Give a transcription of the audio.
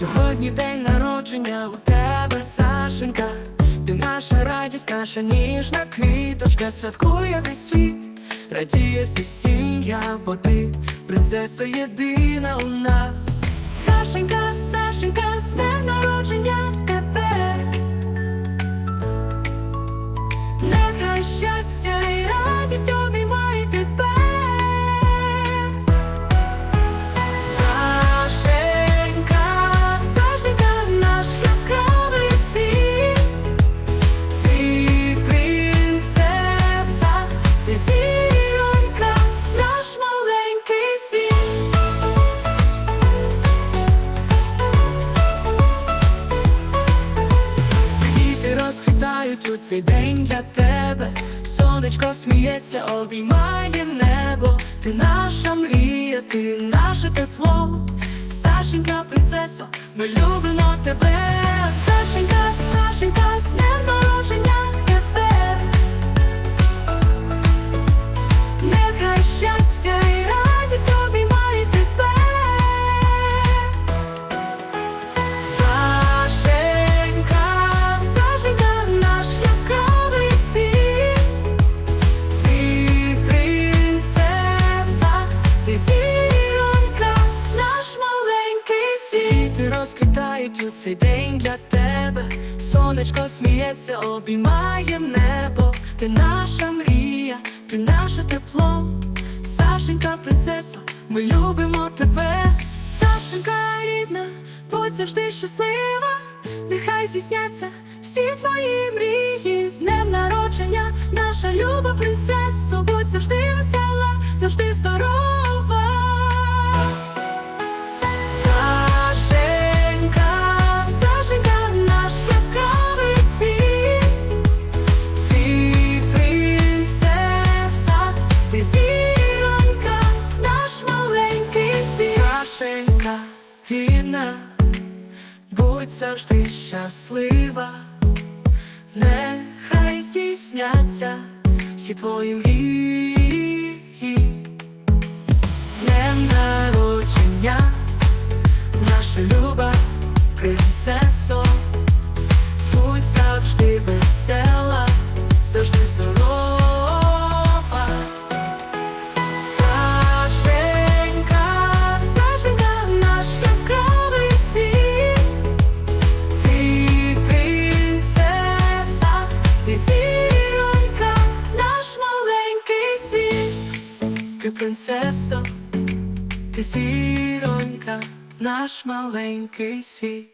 Сьогодні день народження у тебе, Сашенька. Ти наша радість, наша ніжна квіточка, святкує весь світ, радіє всі сім'я, бо ти принцеса єдина у нас. Сашенька, Сашенька, з днем народження цей день для тебе. Сонечко сміється, обіймає небо. Ти наша мрія, ти наше тепло. Сашенька, принцесо, ми любимо тебе. Сашенька, Сашенька, з днем народження розквітають у цей день для тебе. Сонечко сміється, обіймає небо. Ти наша мрія, ти наше тепло. Сашенька, принцесо, ми любимо тебе. Сашенька рідна, будь завжди щаслива, нехай здійсняться всі твої мрії з днем народження, наша люба принцесо, будь завжди щаслива, нехай здійсняться всі твої мрії. З днем народження, наша люба ти принцесо, ти зіронька, наш маленький світ.